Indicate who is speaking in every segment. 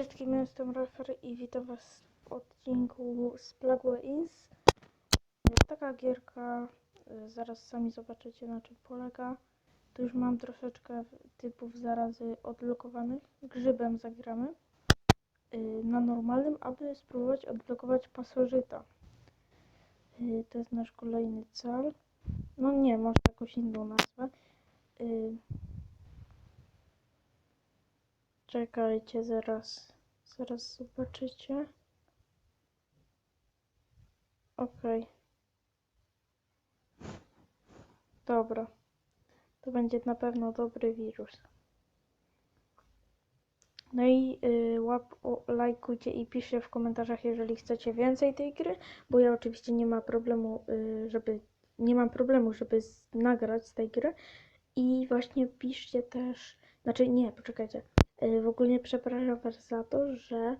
Speaker 1: wszystkim, jestem Rafer i witam was w odcinku z Plague Ins. Taka gierka, y, zaraz sami zobaczycie na czym polega. Tu już mam troszeczkę typów zarazy odblokowanych. Grzybem zagramy y, na normalnym, aby spróbować odblokować pasożyta. Y, To jest nasz kolejny cel. No nie, może jakąś inną nazwę. Czekajcie, zaraz. Zaraz zobaczycie. Okej. Dobra. To będzie na pewno dobry wirus. No i y, łap, o, lajkujcie i piszcie w komentarzach, jeżeli chcecie więcej tej gry, bo ja oczywiście nie ma problemu, y, żeby nie mam problemu, żeby z, nagrać z tej gry. I właśnie piszcie też, znaczy nie, poczekajcie. Y, W ogóle przepraszam Was za to, że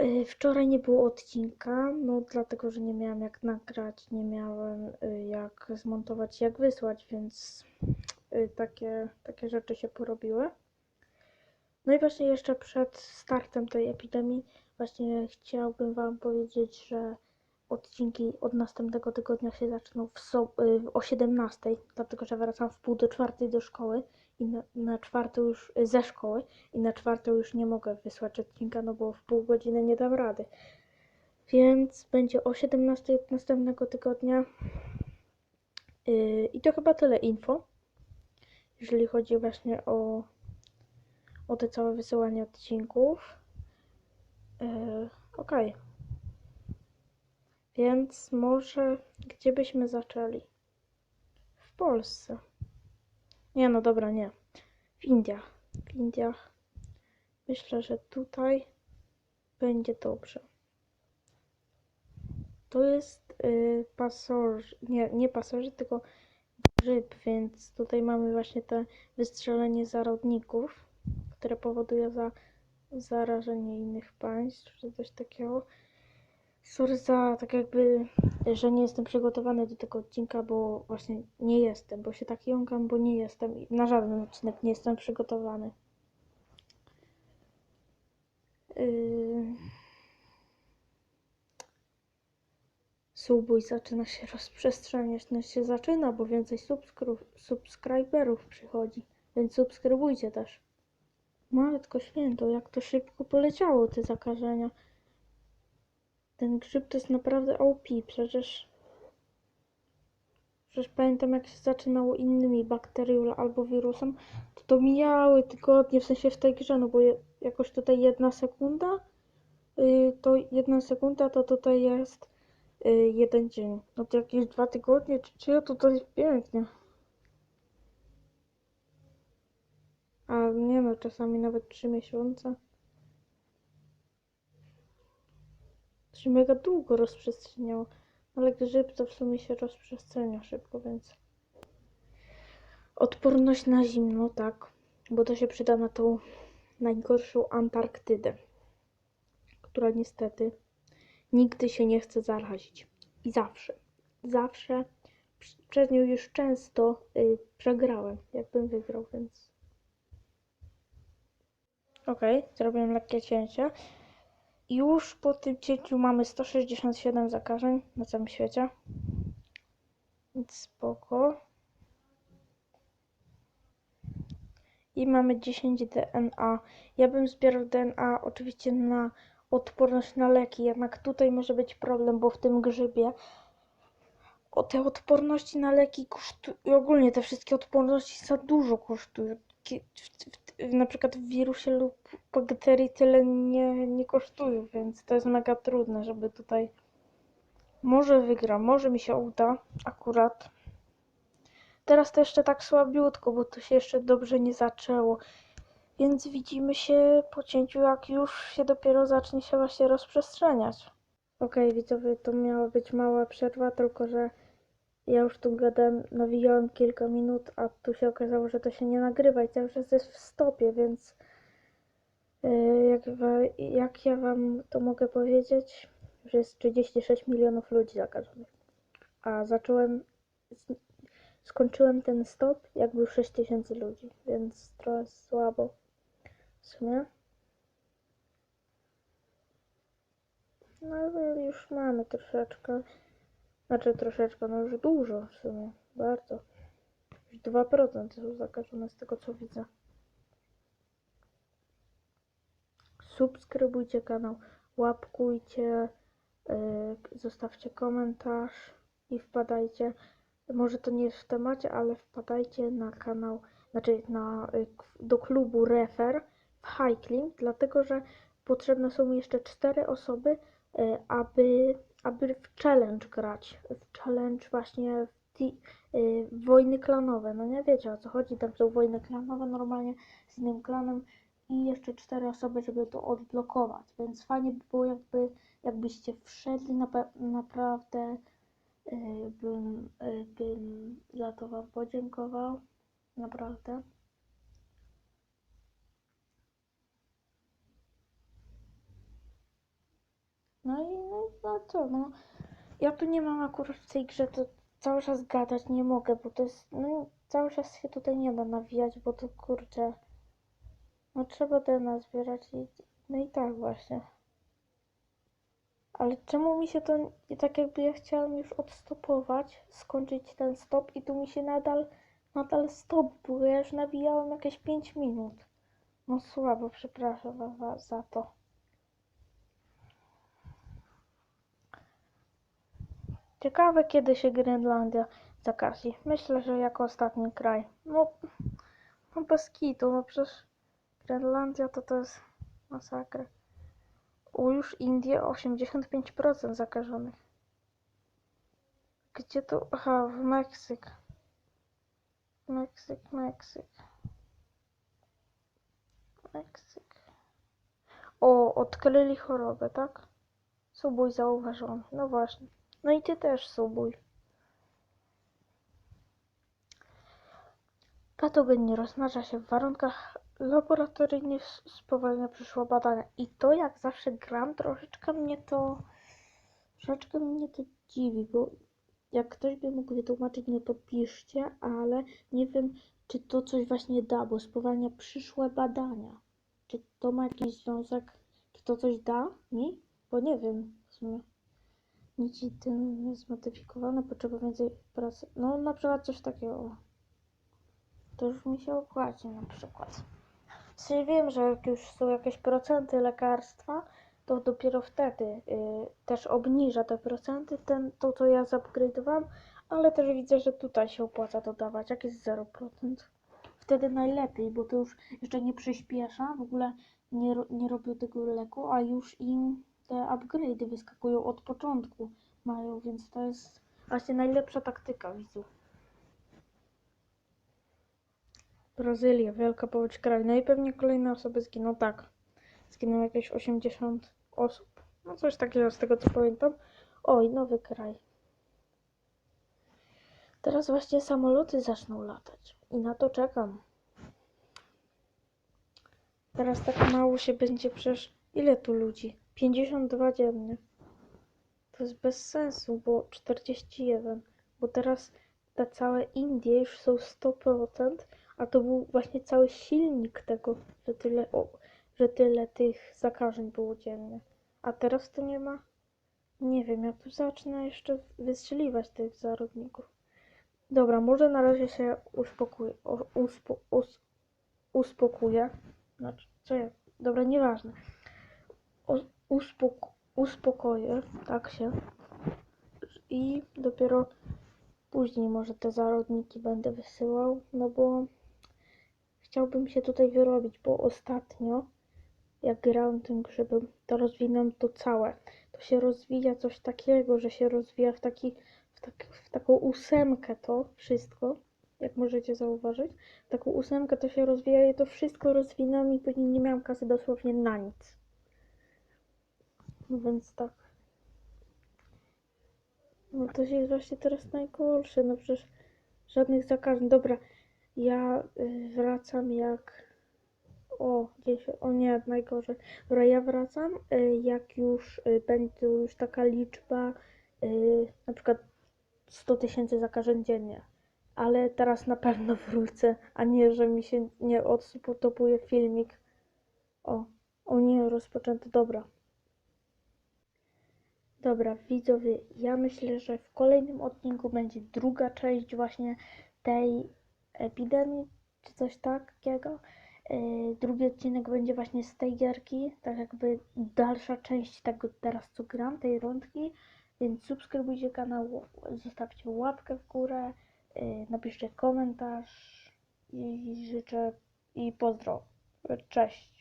Speaker 1: y, wczoraj nie było odcinka, no dlatego, że nie miałam jak nagrać, nie miałem y, jak zmontować, jak wysłać, więc takie, takie rzeczy się porobiły. No i właśnie jeszcze przed startem tej epidemii właśnie chciałbym Wam powiedzieć, że odcinki od następnego tygodnia się zaczną w so- o 17, dlatego że wracam w pół do czwartej do szkoły i na, na czwartą już y, ze szkoły i na czwartą już nie mogę wysłać odcinka, no bo w pół godziny nie dam rady. Więc będzie o 17 od następnego tygodnia. Yy, I to chyba tyle info, jeżeli chodzi właśnie o, o te całe wysyłanie odcinków. Yy, Okej. Więc może gdzie byśmy zaczęli? W Polsce. Nie, no dobra, nie. W Indiach. W Indiach. Myślę, że tutaj będzie dobrze. To jest y, pasoż, nie, nie pasożyt, tylko grzyb, więc tutaj mamy właśnie te wystrzelenie zarodników, które powoduje za, zarażenie innych państw, czy coś takiego. Sorry za tak jakby, że nie jestem przygotowany do tego odcinka, bo właśnie nie jestem, bo się tak jąkam, bo nie jestem. i Na żaden odcinek nie jestem przygotowany. Yy... Subuj zaczyna się rozprzestrzeniać. No się zaczyna, bo więcej subskru- subskryberów przychodzi. Więc subskrybujcie też. Matko święto, jak to szybko poleciało te zakażenia. Ten grzyb to jest naprawdę OP, przecież... Przecież pamiętam jak się zaczynało innymi bakterią albo wirusem, to to mijały tygodnie, w sensie w tej grze, no bo je, jakoś tutaj jedna sekunda, yy, to jedna sekunda to tutaj jest yy, jeden dzień. No to jakieś dwa tygodnie, czy, czy to to jest pięknie. A nie no, czasami nawet trzy miesiące. Się mega długo rozprzestrzeniało. Ale grzyb to w sumie się rozprzestrzenia szybko, więc. Odporność na zimno, tak. Bo to się przyda na tą najgorszą Antarktydę, która niestety nigdy się nie chce zarazić. I zawsze, zawsze przez nią już często y, przegrałem, jakbym wygrał, więc. Okej, zrobiłem lekkie cięcie. Już po tym cięciu mamy 167 zakażeń na całym świecie. Więc spoko. I mamy 10 DNA. Ja bym zbierał DNA oczywiście na odporność na leki, jednak tutaj może być problem, bo w tym grzybie o te odporności na leki kosztują, ogólnie te wszystkie odporności za dużo kosztują. Na przykład w wirusie lub bakterii tyle nie, nie kosztują, więc to jest mega trudne, żeby tutaj może wygram, może mi się uda akurat. Teraz to jeszcze tak słabiutko, bo to się jeszcze dobrze nie zaczęło. Więc widzimy się po cięciu, jak już się dopiero zacznie się właśnie rozprzestrzeniać. Okej, widzowie, to miała być mała przerwa, tylko że ja już tu gadałem, nawijałem kilka minut, a tu się okazało, że to się nie nagrywa i cały czas jest w stopie, więc e, jak, jak ja wam to mogę powiedzieć, że jest 36 milionów ludzi zakażonych. A zacząłem, skończyłem ten stop, jak był 6 tysięcy ludzi, więc trochę słabo w sumie. No ale już mamy troszeczkę. Znaczy troszeczkę, no już dużo w sumie. Bardzo. Już 2% są zakażone z tego co widzę. Subskrybujcie kanał, łapkujcie, yy, zostawcie komentarz i wpadajcie. Może to nie jest w temacie, ale wpadajcie na kanał, znaczy na, y, do klubu Refer w Highclimb, dlatego że potrzebne są jeszcze cztery osoby, aby, aby w challenge grać. W challenge właśnie w y, wojny klanowe. No nie wiecie o co chodzi, tam są wojny klanowe normalnie z innym klanem i jeszcze cztery osoby, żeby to odblokować. Więc fajnie by było, jakby, jakbyście wszedli, na, naprawdę y, bym, y, bym za to Wam podziękował. Naprawdę. No i no, no co, no. Ja tu nie mam akurat w tej grze, to cały czas gadać nie mogę, bo to jest, no cały czas się tutaj nie da nawijać, bo to kurczę, no trzeba DNA zbierać i, no i tak właśnie. Ale czemu mi się to, tak jakby ja chciałam już odstopować, skończyć ten stop i tu mi się nadal, nadal stop, bo ja już nawijałam jakieś 5 minut. No słabo, przepraszam wa- was za to. Ciekawe kiedy się Grenlandia zakazi. Myślę, że jako ostatni kraj. No, no bez kitu, no przecież Grenlandia to to jest masakra. U już Indie 85% zakażonych. Gdzie to? Aha, w Meksyk. Meksyk, Meksyk. Meksyk. O, odkryli chorobę, tak? Subój zauważony. No właśnie. No i ty też subój. Patogen nie rozmnaża się w warunkach laboratoryjnych, s- spowalnia przyszłe badania. I to jak zawsze gram, troszeczkę mnie to troszeczkę mnie to dziwi, bo jak ktoś by mógł wytłumaczyć, no to piszcie, ale nie wiem, czy to coś właśnie da, bo spowalnia przyszłe badania. Czy to ma jakiś związek, czy to coś da mi? Bo nie wiem w sumie. Nici tym zmodyfikowane, potrzeba więcej pracy. No na przykład coś takiego. To już mi się opłaci na przykład. Sensie wiem, że jak już są jakieś procenty lekarstwa, to dopiero wtedy y, też obniża te procenty, ten, to co ja zupgrade'owałam, ale też widzę, że tutaj się opłaca dodawać, jak jest 0%. Wtedy najlepiej, bo to już jeszcze nie przyspiesza, w ogóle nie, nie robią tego leku, a już im te upgrade'y wyskakują od początku mają, więc to jest właśnie najlepsza taktyka widzów. Brazylia, wielka powódź kraju. No i pewnie kolejne osoby zginą. Tak, zginą jakieś 80 osób. No coś takiego z tego co pamiętam. Oj, nowy kraj. Teraz właśnie samoloty zaczną latać. I na to czekam. Teraz tak mało się będzie przecież... Ile tu ludzi? 52 dziennie. To jest bez sensu, bo 41. Bo teraz te całe Indie już są 100%, a to był właśnie cały silnik tego, że tyle, o, że tyle tych zakażeń było dziennie. A teraz to nie ma. Nie wiem, ja tu zacznę jeszcze wystrzeliwać tych zarodników. Dobra, może na razie się uspokoję. Uspo, us, uspokoję. Znaczy, co ja? Dobra, nieważne. O, uspok, uspokoję, tak się. I dopiero później może te zarodniki będę wysyłał, no bo chciałbym się tutaj wyrobić, bo ostatnio jak grałem tym grzybem, to rozwinąłem to całe. To się rozwija coś takiego, że się rozwija w, taki, w, tak, w taką ósemkę to wszystko, jak możecie zauważyć. W taką ósemkę to się rozwija i to wszystko rozwinąłem i później nie miałam kasy dosłownie na nic. Więc tak. No to jest właśnie teraz najgorsze, no przecież żadnych zakażeń. Dobra, ja y, wracam jak... O, gdzieś, o nie, najgorzej. Dobra, ja wracam, y, jak już y, będzie już taka liczba, na przykład 100 tysięcy zakażeń dziennie. Ale teraz na pewno wrócę, a nie, że mi się nie odsupotopuje filmik. O, o nie, rozpoczęty, dobra. Dobra, widzowie, ja myślę, że w kolejnym odcinku będzie druga część właśnie tej epidemii, czy coś takiego. Yy, drugi odcinek będzie właśnie z tej gierki, tak jakby dalsza część tego teraz co gram, tej rundki. Więc subskrybujcie kanał, zostawcie łapkę w górę, yy, napiszcie komentarz i życzę i pozdro. Cześć.